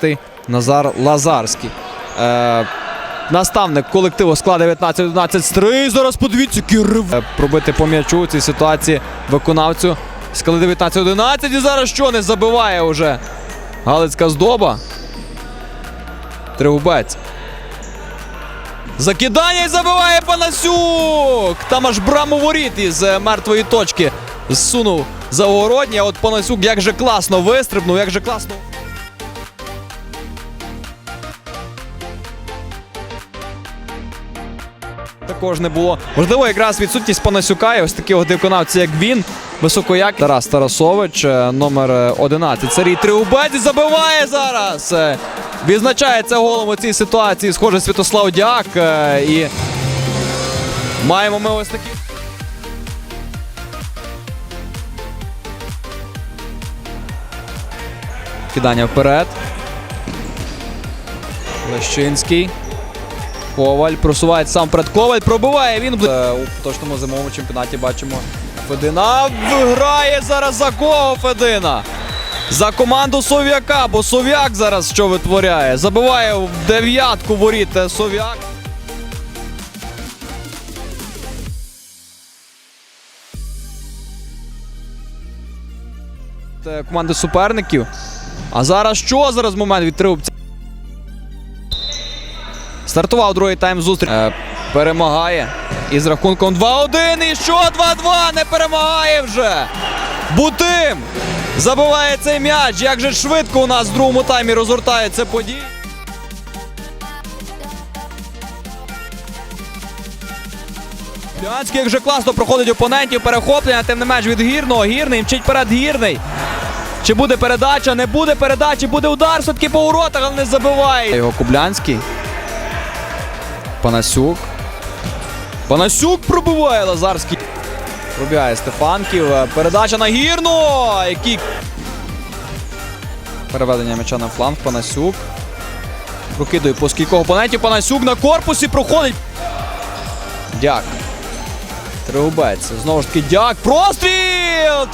четвертий Назар Лазарський. Е, наставник колективу складу 19-11 стрий. Зараз подивіться, Кирив. Е, пробити по м'ячу у цій ситуації виконавцю. Скали 19-11 і зараз що не забиває уже. Галицька здоба. Тригубець. Закидання і забиває Панасюк! Там аж браму воріт із е, мертвої точки зсунув за огородні. А от Панасюк як же класно вистрибнув, як же класно. Також не було. Можливо, якраз відсутність Панасюка і ось такі от як він. Високояк Тарас Тарасович, е, номер е, 11. Сергій Триубець забиває зараз. Е, Відзначається голом у цій ситуації. Схоже, Святослав Дяк. е, І маємо ми ось такі. Кидання вперед. Лещинський. Коваль просуває сам вперед. Коваль пробиває. Він Е, у точному зимовому чемпіонаті бачимо. Федина грає зараз за кого Федина? За команду Сов'яка, бо Сов'як зараз що витворяє? Забиває в дев'ятку воріт е, Сов'як. Команди суперників. А зараз що зараз момент від? Стартував другий тайм зустріч. Е, перемагає. Із рахунком 2-1. І що 2-2 не перемагає вже. Бутим забиває цей м'яч. Як же швидко у нас в другому таймі розгортається події. Лянський, як же класно проходить опонентів, перехоплення, тим не менш від гірного. Гірний мчить перед гірний. Чи буде передача? Не буде передачі, буде удар, все-таки по воротах, але не забиває. Його Кублянський. Панасюк. Панасюк пробиває Лазарський. Пробігає Стефанків. Передача на гірну. Який. Переведення м'яча на фланг. Панасюк. Прокидує по скількох опонентів. Панасюк на корпусі проходить. Дяк. Тригубець. Знову ж таки дяк. Простріл!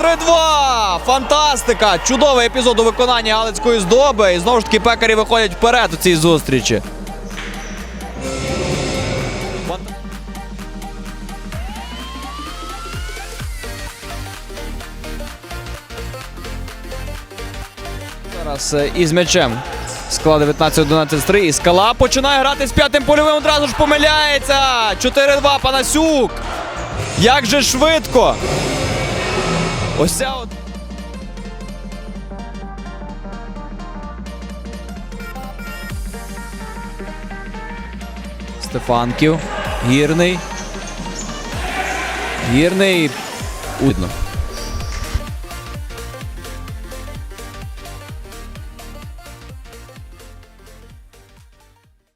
3-2! Фантастика! Чудовий епізод у виконанні Галицької здоби. І знову ж таки пекарі виходять вперед у цій зустрічі. Зараз е, із м'ячем. Склад 19-11-3. І скала починає грати з п'ятим польовим. Одразу ж помиляється. 4-2 Панасюк. Як же швидко. Ось ця от. Стефанків. Гірний. Гірний. Удно.